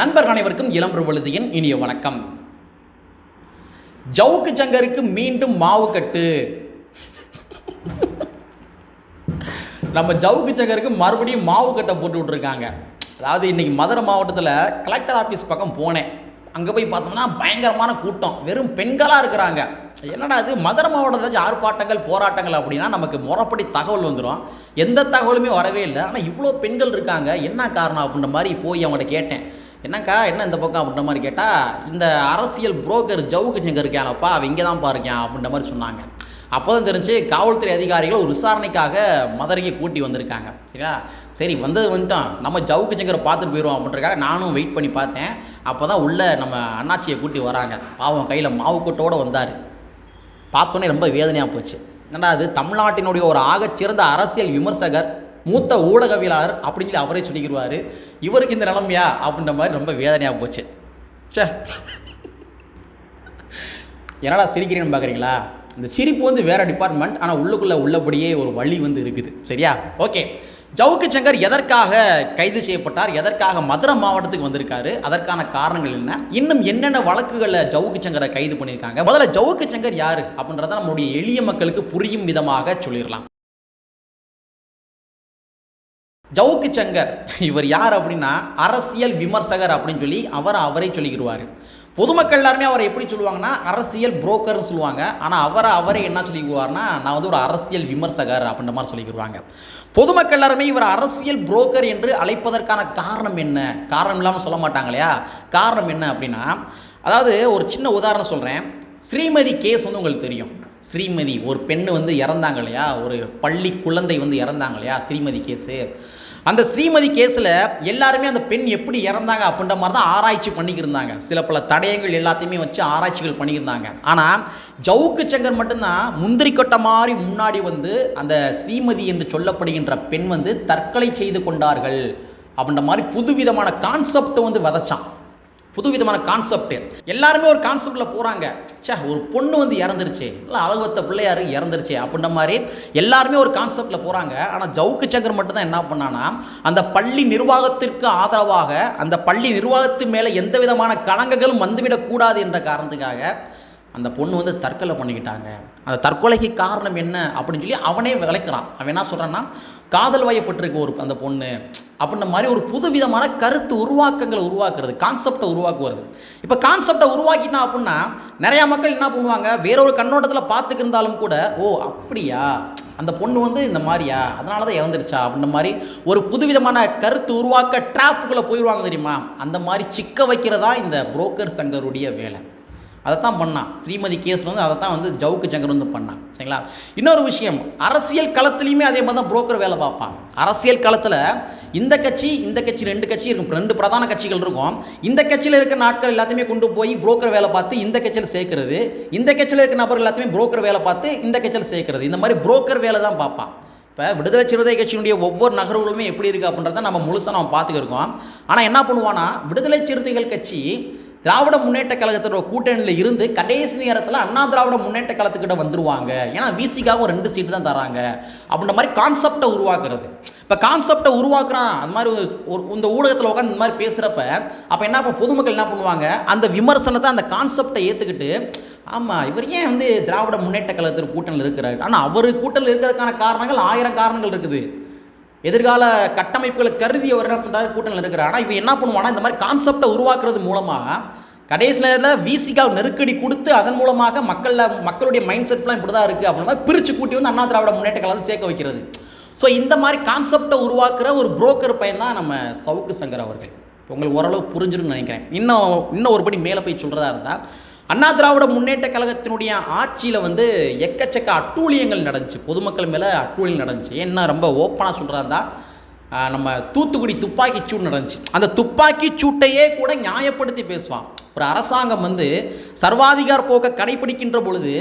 நண்பர் அனைவருக்கும் இளம் விழுதியின் இனிய வணக்கம். ஜவுக்கு ஜங்கருக்கு மீண்டும் மாவு கட்டு. நம்ம ஜவுக்கு ஜங்கருக்கு மறுபடியும் மாவு கட்டை போட்டு விட்ருக்காங்க அதாவது இன்னைக்கு மதுரை மாவட்டத்தில் கலெக்டர் ஆஃபீஸ் பக்கம் போனேன். அங்கே போய் பார்த்தோம்னா பயங்கரமான கூட்டம். வெறும் பெண்களாக இருக்கிறாங்க. என்னடா இது? மதுரை மாவட்டத்தில் ஆர்ப்பாட்டங்கள் போராட்டங்கள் அப்படின்னா நமக்கு முறைப்படி தகவல் வந்துடும் எந்த தகவலுமே வரவே இல்லை. ஆனால் இவ்வளோ பெண்கள் இருக்காங்க. என்ன காரணம் அப்படின்ற மாதிரி போய் அவங்கள்ட்ட கேட்டேன். என்னக்கா என்ன இந்த பக்கம் அப்படின்ற மாதிரி கேட்டால் இந்த அரசியல் புரோக்கர் ஜவுக்கு சங்கர் இருக்கானப்பா அவன் இங்கே தான் பாருக்கான் அப்படின்ற மாதிரி சொன்னாங்க. அப்போ தான் தெரிஞ்சு காவல்துறை அதிகாரிகள் ஒரு விசாரணைக்காக மதுரைக்கு கூட்டி வந்திருக்காங்க. சரியா? சரி வந்தது வந்துட்டோம். நம்ம ஜவுக்கு சங்கரை பார்த்துட்டு போயிடுவோம் அப்படின்றக்காக நானும் வெயிட் பண்ணி பார்த்தேன். அப்போ தான் உள்ளே நம்ம அண்ணாச்சியை கூட்டி வராங்க. பாவம் கையில் மாவு கூட்டோடு வந்தார். பார்த்தோன்னே ரொம்ப வேதனையாக போச்சு. என்னடா அது தமிழ்நாட்டினுடைய ஒரு ஆகச்சிறந்த அரசியல் விமர்சகர் மூத்த ஊடகவியலாளர் அப்படின்னு சொல்லி அவரே சொல்லிக்கிடுவார் இவருக்கு இந்த நிலமையா? அப்படின்ற மாதிரி ரொம்ப வேதனையாக போச்சு. சே என்னடா சிரிக்கிறேன்னு பார்க்குறீங்களா இந்த சிரிப்பு வந்து வேறு டிபார்ட்மெண்ட் ஆனால் உள்ளுக்குள்ளே உள்ளபடியே ஒரு வழி வந்து இருக்குது. சரியா? ஓகே. ஜவுக்கு சங்கர் எதற்காக கைது செய்யப்பட்டார்? எதற்காக மதுரை மாவட்டத்துக்கு வந்திருக்காரு? அதற்கான காரணங்கள் என்ன? இன்னும் என்னென்ன வழக்குகளில் ஜவுக்கு சங்கரை கைது பண்ணியிருக்காங்க? முதல்ல ஜவுக்கு சங்கர் யார்? அப்படின்றத நம்மளுடைய எளிய மக்களுக்கு புரியும் விதமாக சொல்லிடலாம். ஜவுக்கு சங்கர். இவர் யார் அப்படின்னா அரசியல் விமர்சகர் அப்படின்னு சொல்லி அவர் அவரே சொல்லிக்கிடுவார் பொதுமக்கள் எல்லாருமே அவரை எப்படி சொல்லுவாங்கன்னா அரசியல் புரோக்கர்னு சொல்லுவாங்க. ஆனால் அவரை அவரே என்ன சொல்லிக்குவார்னா நான் வந்து ஒரு அரசியல் விமர்சகர் அப்படின்ற மாதிரி சொல்லிக்கிடுவாங்க பொதுமக்கள் எல்லாருமே இவர் அரசியல் புரோக்கர் என்று அழைப்பதற்கான காரணம் என்ன? காரணம் இல்லாமல் சொல்ல மாட்டாங்க இல்லையா காரணம் என்ன அப்படின்னா அதாவது ஒரு சின்ன உதாரணம் சொல்கிறேன் ஸ்ரீமதி கேஸ் வந்து உங்களுக்கு தெரியும். ஸ்ரீமதி ஒரு பெண்ணு வந்து இறந்தாங்க இல்லையா ஒரு பள்ளி குழந்தை வந்து இறந்தாங்க இல்லையா ஸ்ரீமதி கேஸு. அந்த ஸ்ரீமதி கேஸில் எல்லாருமே அந்த பெண் எப்படி இறந்தாங்க அப்படின்ற மாதிரி தான் ஆராய்ச்சி பண்ணிக்கிருந்தாங்க. சில பல தடயங்கள் எல்லாத்தையுமே வச்சு ஆராய்ச்சிகள் பண்ணியிருந்தாங்க ஆனால் ஜவுக்கு சங்கர் மட்டும்தான் முந்திரி கொட்டை மாதிரி முன்னாடி வந்து அந்த ஸ்ரீமதி என்று சொல்லப்படுகின்ற பெண் வந்து தற்கொலை செய்து கொண்டார்கள் அப்படின்ற மாதிரி புதுவிதமான கான்செப்டை வந்து விதைச்சான். புதுவிதமான கான்செப்ட் எல்லாருமே ஒரு கான்செப்டில் போகிறாங்க ச்சே ஒரு பொண்ணு வந்து இறந்துருச்சு. இல்லை அழகுவத்த பிள்ளையாரு இறந்துருச்சு அப்படின்ற மாதிரி எல்லாருமே ஒரு கான்செப்டில் போகிறாங்க ஆனால் ஜவுக்கு சங்கர் மட்டும்தான் என்ன பண்ணான்னா அந்த பள்ளி நிர்வாகத்திற்கு ஆதரவாக அந்த பள்ளி நிர்வாகத்து மேலே எந்த விதமான கலங்கங்களும் வந்துவிடக்கூடாது என்ற காரணத்துக்காக அந்த பொண்ணு வந்து தற்கொலை பண்ணிக்கிட்டாங்க. அந்த தற்கொலைக்கு காரணம் என்ன அப்படின்னு சொல்லி அவனே விளக்குறான். அவன் என்ன சொல்கிறான்னா காதல் வயப்பட்டிருக்கு ஒரு அந்த பொண்ணு அப்படின்ற மாதிரி ஒரு புதுவிதமான கருத்து உருவாக்கங்களை உருவாக்குறது கான்செப்டை உருவாக்குவது. இப்போ கான்செப்டை உருவாக்கிட்டா அப்படின்னா நிறையா மக்கள் என்ன பண்ணுவாங்க வேற ஒரு கண்ணோட்டத்தில் பார்த்துக்கிருந்தாலும் கூட ஓ அப்படியா? அந்த பொண்ணு வந்து இந்த மாதிரியா? அதனால தான் இறந்துடுச்சா? அப்படின்ற மாதிரி ஒரு புதுவிதமான கருத்து உருவாக்க ட்ராப்புக்குள்ளே போயிடுவாங்க தெரியுமா? அந்த மாதிரி சிக்க வைக்கிறதா இந்த புரோக்கர் சங்கருடைய வேலை. அதை தான் பண்ணான். ஸ்ரீமதி கேஸ் வந்து அதை தான் வந்து ஜவுக்கு சங்கர் வந்து பண்ணான். சரிங்களா? இன்னொரு விஷயம் அரசியல் களத்துலேயுமே அதே மாதிரி தான் புரோக்கர் வேலை பார்ப்பான். அரசியல் களத்தில் இந்த கட்சி இந்த கட்சி ரெண்டு கட்சி இருக்கும். ரெண்டு பிரதான கட்சிகள் இருக்கும். இந்த கட்சியில் இருக்கிற நாட்கள் எல்லாத்தையுமே கொண்டு போய் புரோக்கர் வேலை பார்த்து இந்த கட்சியில் சேர்க்கறது. இந்த கட்சியில் இருக்கிற நபர் எல்லாத்தையுமே புரோக்கர் வேலை பார்த்து இந்த கட்சியில் சேர்க்கறது. இந்த மாதிரி புரோக்கர் வேலை தான் பார்ப்பான். இப்போ விடுதலை சிறுத்தை கட்சியினுடைய ஒவ்வொரு நகர்வுகளுமே எப்படி இருக்குது அப்படின்றத நம்ம முழுசாக நம்ம பார்த்துக்கிருக்கோம். ஆனால் என்ன பண்ணுவான்னா விடுதலை சிறுத்தைகள் கட்சி திராவிட முன்னேற்ற கழகத்தோட கூட்டணியில் இருந்து கடைசி நேரத்தில் அண்ணா திராவிட முன்னேற்ற கழகத்துக்கிட்ட வந்துருவாங்க. ஏன்னா விசிக்காகவும் ரெண்டு சீட்டு தான் தராங்க. அப்படின்ற மாதிரி கான்செப்டை உருவாக்குறது. இப்போ கான்செப்டை உருவாக்குறான். அந்த மாதிரி ஒரு இந்த ஊடகத்தில் உட்காந்து இந்த மாதிரி பேசுகிறப்ப அப்போ என்ன இப்போ பொதுமக்கள் என்ன பண்ணுவாங்க? அந்த விமர்சனத்தை அந்த கான்செப்டை ஏற்றுக்கிட்டு ஆமாம் இவர் ஏன் வந்து திராவிட முன்னேற்ற கழகத்தில் கூட்டணியில் இருக்கிறார்? ஆனால் அவர் கூட்டணியில் இருக்கிறதுக்கான காரணங்கள் ஆயிரம் காரணங்கள் இருக்குது. எதிர்கால கட்டமைப்புகளை கருதி அவர் என்ன பண்ணுறாரு கூட்டணியில் இருக்கிறார் ஆனால் இவன் என்ன பண்ணுவானா இந்த மாதிரி கான்செப்டை உருவாக்குறது மூலமாக கடைசி நேரத்தில் விசிகா நெருக்கடி கொடுத்து அதன் மூலமாக மக்களில் மக்களுடைய மைண்ட் செட்லாம் இப்படி தான் இருக்குது அப்படின்னா பிரித்து கூட்டி வந்து அண்ணா திராவிட முன்னேற்ற கழகத்தை சேர்க்க வைக்கிறது. ஸோ இந்த மாதிரி கான்செப்டை உருவாக்குற ஒரு புரோக்கர் பையன் தான் நம்ம சவுக்கு சங்கர் அவர்கள். இப்போ உங்களுக்கு ஓரளவு புரிஞ்சிருன்னு நினைக்கிறேன். இன்னும் இன்னும் ஒருபடி மேலே போய் சொல்கிறதா இருந்தால் அண்ணா திராவிட முன்னேற்ற கழகத்தினுடைய ஆட்சியில் வந்து எக்கச்சக்க அட்டூழியங்கள் நடந்துச்சு. பொதுமக்கள் மேலே அட்டூழியம் நடந்துச்சு. என்ன ரொம்ப ஓப்பனாக சொல்கிறதா நம்ம தூத்துக்குடி துப்பாக்கி சூடு நடந்துச்சு. அந்த துப்பாக்கி சூட்டையே கூட நியாயப்படுத்தி பேசுவான். ஒரு அரசாங்கம் வந்து சர்வாதிகார போக்கை கடைபிடிக்கின்ற பொழுது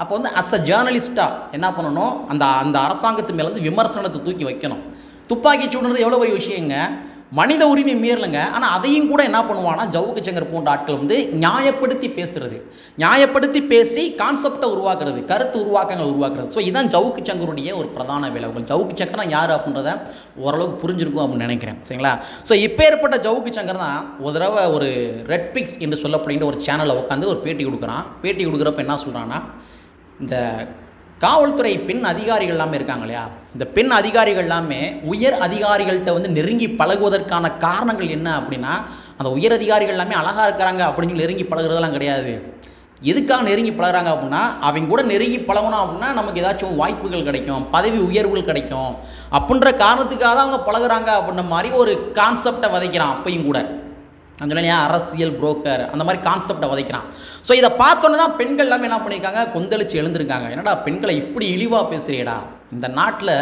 அப்போ வந்து அஸ் அ ஜேர்னலிஸ்ட்டாக என்ன பண்ணணும்? அந்த அந்த அரசாங்கத்து மேலே வந்து விமர்சனத்தை தூக்கி வைக்கணும். துப்பாக்கி சூடுன்றது எவ்வளோ பெரிய விஷயங்க? மனித உரிமை மீறலைங்க. ஆனால் அதையும் கூட என்ன பண்ணுவான்னா ஜவுக்கு சங்கர் போன்ற ஆட்கள் வந்து நியாயப்படுத்தி பேசுறது. நியாயப்படுத்தி பேசி கான்செப்டை உருவாக்குறது கருத்து உருவாக்கங்களை உருவாக்குறது. ஸோ இதுதான் ஜவுக்கு சங்கருடைய ஒரு பிரதான வேலை. உங்கள் ஜவுக்கு சக்கரம் யார் அப்படின்றத ஓரளவுக்கு புரிஞ்சிருக்கும் அப்படின்னு நினைக்கிறேன். சரிங்களா? ஸோ இப்போ ஏற்பட்ட ஜவுக்கு சங்கர் தான் ஒரு தடவை ஒரு ரெட் பிக்ஸ் என்று சொல்லப்படுகின்ற ஒரு சேனலில் உட்காந்து ஒரு பேட்டி கொடுக்குறான். பேட்டி கொடுக்குறப்ப என்ன சொல்கிறான்னா இந்த காவல்துறை பெண் அதிகாரிகள் எல்லாமே இருக்காங்க இல்லையா? இந்த பெண் அதிகாரிகள் எல்லாமே உயர் அதிகாரிகள்கிட்ட வந்து நெருங்கி பழகுவதற்கான காரணங்கள் என்ன அப்படின்னா அந்த உயர் அதிகாரிகள் எல்லாமே அழகாக இருக்கிறாங்க அப்படின்னு சொல்லி நெருங்கி பழகுறதெல்லாம் கிடையாது. எதுக்காக நெருங்கி பழகுறாங்க அப்படின்னா அவங்க கூட நெருங்கி பழகணும் அப்படின்னா நமக்கு ஏதாச்சும் வாய்ப்புகள் கிடைக்கும் பதவி உயர்வுகள் கிடைக்கும். அப்படின்ற காரணத்துக்காக தான் அவங்க பழகுறாங்க அப்படின்ற மாதிரி ஒரு கான்செப்டை விதைக்கிறான் அப்பையும் கூட. நான் சொன்னேன் அரசியல் புரோக்கர் அந்த மாதிரி கான்செப்டை வதைக்கிறான். ஸோ இதை பார்த்தோன்னே தான் பெண்கள் எல்லாமே என்ன பண்ணியிருக்காங்க? கொந்தளிச்சு எழுந்திருக்காங்க. என்னடா பெண்களை இப்படி இழிவாக பேசுகிறீடா இந்த நாட்டில்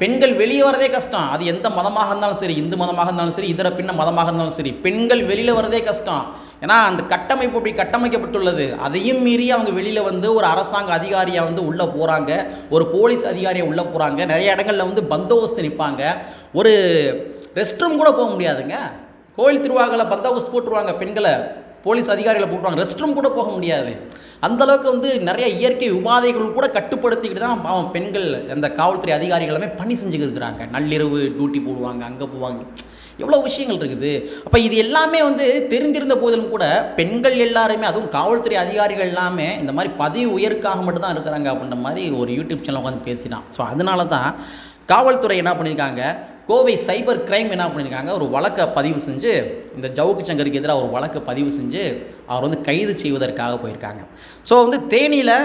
பெண்கள் வெளியே வரதே கஷ்டம். அது எந்த மதமாக இருந்தாலும் சரி இந்து மதமாக இருந்தாலும் சரி இதர பின்ன மதமாக இருந்தாலும் சரி பெண்கள் வெளியில் வரதே கஷ்டம். ஏன்னா அந்த கட்டமைப்பு அப்படி கட்டமைக்கப்பட்டுள்ளது. அதையும் மீறி அவங்க வெளியில் வந்து ஒரு அரசாங்க அதிகாரியாக வந்து உள்ளே போகிறாங்க ஒரு போலீஸ் அதிகாரியை உள்ளே போகிறாங்க நிறைய இடங்களில் வந்து பந்தோபஸ்து நிற்பாங்க ஒரு ரெஸ்ட் ரூம் கூட போக முடியாதுங்க. கோயில் திருவாகல பந்தாபஸ்து போட்டுருவாங்க பெண்களை. போலீஸ் அதிகாரிகளை போட்டுருவாங்க. ரெஸ்ட் ரூம் கூட போக முடியாது. அந்த அளவுக்கு வந்து நிறைய இயற்கை உபாதைகள் கூட கட்டுப்படுத்திக்கிட்டு தான் பாவம் பெண்கள் அந்த காவல்துறை அதிகாரிகளுமே பணி செஞ்சுக்கிட்டு இருக்கிறாங்க. நள்ளிரவு டியூட்டி போடுவாங்க அங்கே போவாங்க. எவ்வளோ விஷயங்கள் இருக்குது. அப்போ இது எல்லாமே வந்து தெரிந்திருந்த போதிலும் கூட பெண்கள் எல்லாருமே அதுவும் காவல்துறை அதிகாரிகள் எல்லாமே இந்த மாதிரி பதவி உயர்க்காக மட்டும் தான் இருக்கிறாங்க அப்படின்ற மாதிரி ஒரு யூடியூப் சேனல் உட்காந்து பேசினான். ஸோ அதனால தான் காவல்துறை என்ன பண்ணியிருக்காங்க? கோவை சைபர் கிரைம் என்ன பண்ணியிருக்காங்க ஒரு வழக்கை பதிவு செஞ்சு இந்த ஜவுக்கு சங்கருக்கு எதிராக ஒரு வழக்கை பதிவு செஞ்சு அவர் வந்து கைது செய்வதற்காக போயிருக்காங்க. ஸோ வந்து தேனியில்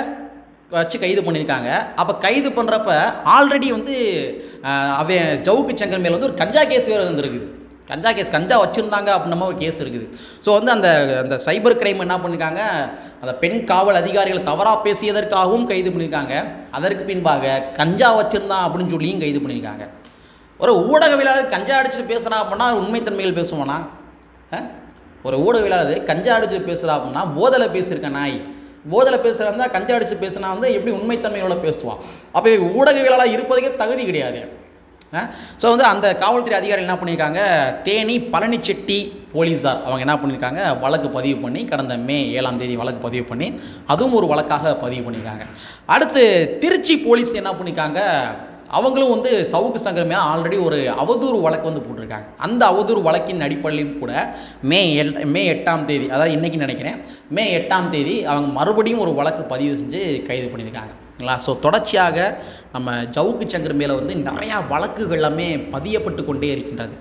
வச்சு கைது பண்ணியிருக்காங்க அப்போ கைது பண்ணுறப்ப ஆல்ரெடி வந்து அவன் ஜவுக்கு சங்கர் மேலே வந்து ஒரு கஞ்சா கேஸ் வேறு இருந்திருக்குது. கஞ்சா கேஸ் கஞ்சா வச்சுருந்தாங்க அப்படின்ற ஒரு கேஸ் இருக்குது. ஸோ வந்து அந்த அந்த சைபர் கிரைம் என்ன பண்ணியிருக்காங்க அந்த பெண் காவல் அதிகாரிகள் தவறாக பேசியதற்காகவும் கைது பண்ணியிருக்காங்க அதற்கு பின்பாக கஞ்சா வச்சுருந்தான் அப்படின்னு சொல்லியும் கைது பண்ணியிருக்காங்க ஒரு ஊடகவியலாளர் கஞ்சா அடிச்சுட்டு பேசுகிறா அப்படின்னா உண்மைத்தன்மையில் பேசுவானா? ஆ? ஒரு ஊடகவியலாளர் கஞ்சா அடிச்சுட்டு பேசுகிறா அப்படின்னா போதலை பேசியிருக்க நாய். போதலை பேசுகிறா கஞ்சா அடிச்சு பேசுனா வந்து எப்படி உண்மைத்தன்மையோட பேசுவான்? அப்போ ஊடகவியலாளர் இருப்பதுக்கே தகுதி கிடையாது. ஸோ வந்து அந்த காவல்துறை அதிகாரிகள் என்ன பண்ணியிருக்காங்க? தேனி பழனிச்செட்டி போலீஸார் அவங்க என்ன பண்ணியிருக்காங்க? வழக்கு பதிவு பண்ணி கடந்த மே ஏழாம் தேதி வழக்கு பதிவு பண்ணி அதுவும் ஒரு வழக்காக பதிவு பண்ணியிருக்காங்க. அடுத்து திருச்சி போலீஸ் என்ன பண்ணியிருக்காங்க? அவங்களும் வந்து சவுக்கு சங்கர் மேலே ஆல்ரெடி ஒரு அவதூறு வழக்கு வந்து போட்டிருக்காங்க. அந்த அவதூறு வழக்கின் அடிப்படையிலும் கூட மே எல் மே எட்டாம் தேதி அதாவது இன்றைக்கி நினைக்கிறேன் மே எட்டாம் தேதி அவங்க மறுபடியும் ஒரு வழக்கு பதிவு செஞ்சு கைது பண்ணியிருக்காங்க. ஸோ தொடர்ச்சியாக நம்ம ஜவுக்கு சங்கர் மேலே வந்து நிறையா வழக்குகள் எல்லாமே பதியப்பட்டு கொண்டே இருக்கின்றது.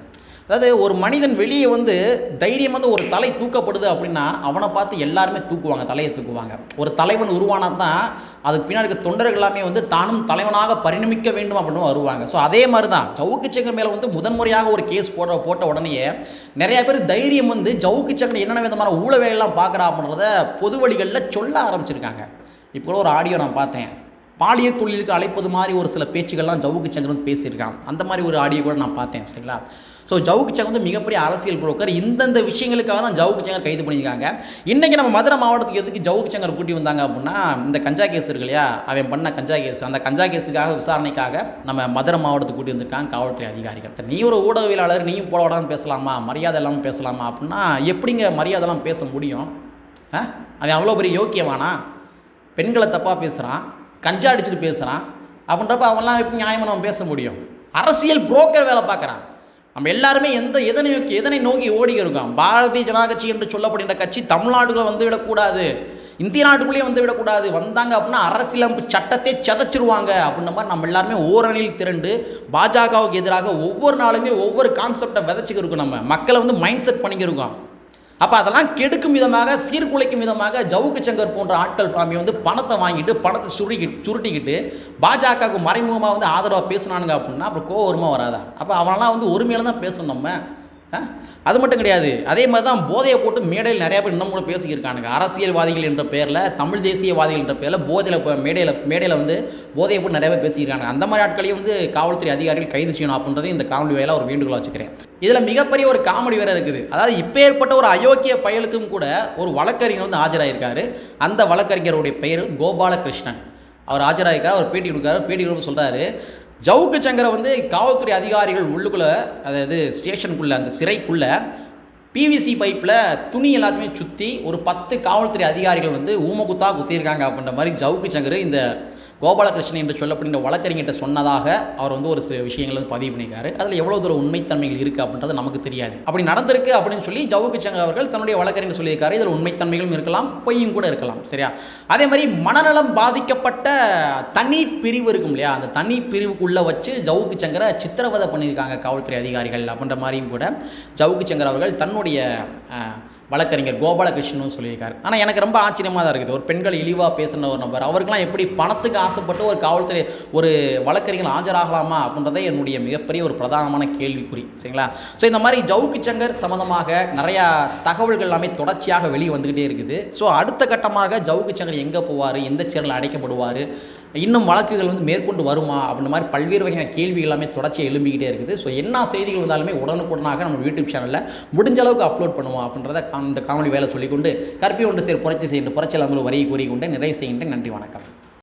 அதாவது ஒரு மனிதன் வெளியே வந்து தைரியம் வந்து ஒரு தலை தூக்கப்படுது அப்படின்னா அவனை பார்த்து எல்லாருமே தூக்குவாங்க தலையை தூக்குவாங்க. ஒரு தலைவன் உருவானா தான் அதுக்கு பின்னாடி இருக்க தொண்டர்கள் எல்லாமே வந்து தானும் தலைவனாக பரிணமிக்க வேண்டும் அப்படின்னு வருவாங்க. ஸோ அதே மாதிரி தான் ஜவுக்கு சங்கர் மேலே வந்து முதன்முறையாக ஒரு கேஸ் போட போட்ட உடனேயே நிறைய பேர் தைரியம் வந்து ஜவுக்கு சங்கர் என்னென்ன விதமான ஊழ வேலையெல்லாம் பார்க்குறா அப்படின்றத பொது வழிகளில் சொல்ல ஆரம்பிச்சிருக்காங்க. இப்போ ஒரு ஆடியோ நான் பார்த்தேன். பாலிய தொழிலுக்கு அழைப்பது மாதிரி ஒரு சில பேச்சுகள்லாம் ஜவுக்கு சங்கர் வந்து பேசியிருக்கான். அந்த மாதிரி ஒரு ஆடியோ கூட நான் பார்த்தேன் சரிங்களா? ஸோ ஜவுக்கு சங்கர் வந்து மிகப்பெரிய அரசியல் புரோக்கர் இந்தந்த விஷயங்களுக்காக தான் ஜவுக்கு சங்கர் கைது பண்ணியிருக்காங்க. இன்றைக்கி நம்ம மதுரை மாவட்டத்துக்கு எதுக்கு ஜவுக்கு சங்கர் கூட்டி வந்தாங்க அப்படின்னா இந்த கஞ்சா கேஸ் இருக்கு இல்லையா? அவன் பண்ண கஞ்சா கேஸ். அந்த கஞ்சா கேஸுக்காக விசாரணைக்காக நம்ம மதுரை மாவட்டத்துக்கு கூட்டி வந்திருக்காங்க காவல்துறை அதிகாரிகள். நீ ஒரு ஊடகவியலாளர் நீயும் போட விடாமல் பேசலாமா? மரியாதை இல்லாமல் பேசலாமா அப்படின்னா எப்படிங்க மரியாதைலாம் பேச முடியும்? ஆ? அவன் அவ்வளோ பெரிய யோக்கியவானா? பெண்களை தப்பாக பேசுகிறான் கஞ்சா அடிச்சுட்டு பேசுகிறான் அப்படின்றப்ப அவன்லாம் எப்படி நியாயமாக நம்ம பேச முடியும்? அரசியல் புரோக்கர் வேலை பார்க்குறான். நம்ம எல்லாருமே எந்த எதனை நோக்கி எதனை நோக்கி ஓடி இருக்கோம் பாரதிய ஜனதா கட்சி என்று சொல்லப்படுகின்ற கட்சி தமிழ்நாடுகளை வந்து விடக்கூடாது இந்திய நாட்டுக்குள்ளேயே வந்து விடக்கூடாது வந்தாங்க அப்படின்னா அரசியலமைப்பு சட்டத்தை செதைச்சிருவாங்க அப்படின்ற மாதிரி நம்ம எல்லாருமே ஓரணியில் திரண்டு பாஜகவுக்கு எதிராக ஒவ்வொரு நாளுமே ஒவ்வொரு கான்செப்டை விதைச்சிக்கிருக்கோம் நம்ம. மக்களை வந்து மைண்ட் செட் பண்ணிக்கிருக்கோம். அப்போ அதெல்லாம் கெடுக்கும் விதமாக சீர்குலைக்கும் விதமாக ஜவுக்கு சங்கர் போன்ற ஆட்கள் சுவாமி வந்து பணத்தை வாங்கிட்டு பணத்தை சுருகி சுருட்டிக்கிட்டு பாஜகவுக்கு மறைமுகமாக வந்து ஆதரவாக பேசினானுங்க அப்படின்னா அப்புறம் கோவரமாக வராதா? அப்போ அவனெல்லாம் வந்து ஒருமையில தான் பேசணும் நம்ம. அது மட்டும் கிடையாது. அதே மாதிரி தான் போதையை போட்டு மேடையில் நிறைய பேர் இன்னும் கூட பேசிக்கிருக்காங்க அரசியல்வாதிகள் என்ற பேரில் தமிழ் தேசியவாதிகள் என்ற பேரில் போதையில் இப்போ மேடையில் மேடையில் வந்து போதையை போட்டு நிறைய பேர் பேசியிருக்காங்க அந்த மாதிரி ஆட்களையும் வந்து காவல்துறை அதிகாரிகள் கைது செய்யணும் அப்படின்றது இந்த காமெடி வேலை ஒரு வேண்டுகோளாக வச்சுக்கிறேன். இதில் மிகப்பெரிய ஒரு காமெடி வேற இருக்குது. அதாவது இப்போ ஏற்பட்ட ஒரு அயோக்கிய பயலுக்கும் கூட ஒரு வழக்கறிஞர் வந்து ஆஜராயிருக்காரு. அந்த வழக்கறிஞருடைய பெயர் கோபாலகிருஷ்ணன். அவர் ஆஜராயிருக்கார் அவர் பேட்டி கொடுக்காரு. பேட்டி கொடுக்க சொல்கிறாரு ஜவுக்கு சங்கரை வந்து காவல்துறை அதிகாரிகள் உள்ளுக்குள்ளே அதாவது ஸ்டேஷனுக்குள்ளே அந்த சிறைக்குள்ளே பிவிசி பைப்பில் துணி எல்லாத்தையுமே சுற்றி ஒரு பத்து காவல்துறை அதிகாரிகள் வந்து ஊமகுத்தா குத்தியிருக்காங்க அப்படின்ற மாதிரி ஜவுக்கு சங்கர் இந்த கோபாலகிருஷ்ணன் என்று சொல்லப்படுகிற வழக்கறிஞர்கிட்ட சொன்னதாக அவர் வந்து ஒரு சில விஷயங்களை வந்து பதிவு பண்ணியிருக்காரு. அதில் எவ்வளோ தூரம் உண்மைத்தன்மைகள் இருக்குது அப்படின்றது நமக்கு தெரியாது. அப்படி நடந்திருக்கு அப்படின்னு சொல்லி ஜவுக்கு சங்கர் அவர்கள் தன்னுடைய வழக்கறிஞர் சொல்லியிருக்காரு. இதில் உண்மைத்தன்மைகளும் இருக்கலாம் பொய்யும் கூட இருக்கலாம். சரியா? அதே மாதிரி மனநலம் பாதிக்கப்பட்ட தனி பிரிவு இருக்கும் இல்லையா? அந்த தனி பிரிவுக்குள்ளே வச்சு ஜவுக்கு சங்கரை சித்திரவதை பண்ணியிருக்காங்க காவல்துறை அதிகாரிகள் அப்படின்ற மாதிரியும் கூட. ஜவுக்கு சங்கர் அவர்கள் தன்னுடைய 脸啊 வழக்கறிஞர் கோபாலகிருஷ்ணனும் சொல்லியிருக்காரு. ஆனால் எனக்கு ரொம்ப ஆச்சரியமாக தான் இருக்குது. ஒரு பெண்கள் இழிவாக பேசின ஒரு நபர் அவருக்கெல்லாம் எப்படி பணத்துக்கு ஆசைப்பட்டு ஒரு காவல்துறை ஒரு வழக்கறிஞர் ஆஜராகலாமா அப்படின்றதே என்னுடைய மிகப்பெரிய ஒரு பிரதானமான கேள்விக்குறி. சரிங்களா? ஸோ இந்த மாதிரி ஜவுக்கு சங்கர் சம்மந்தமாக நிறையா தகவல்கள் எல்லாமே தொடர்ச்சியாக வெளியே வந்துக்கிட்டே இருக்குது. ஸோ அடுத்த கட்டமாக ஜவுக்கு சங்கர் எங்கே போவார்? எந்த சேரில் அடைக்கப்படுவார்? இன்னும் வழக்குகள் வந்து மேற்கொண்டு வருமா? அப்படின்ற மாதிரி பல்வேறு வகையான கேள்விகள் எல்லாமே தொடர்ச்சியாக எழும்பிக்கிட்டே இருக்குது. ஸோ என்ன செய்திகள் வந்தாலுமே உடனுக்குடனாக நம்ம யூடியூப் சேனலில் முடிஞ்ச அளவுக்கு அப்லோட் பண்ணுவோம் அப்படின்றத இந்த காணொலி வேலை சொல்லிக்கொண்டு கற்பி ஒன்று சேர் புரட்சி செய்கின்ற புரட்சியில் எல்லாங்களும் வரையை கூறிக்கொண்டு நிறைவு செய்கின்றேன். நன்றி வணக்கம்.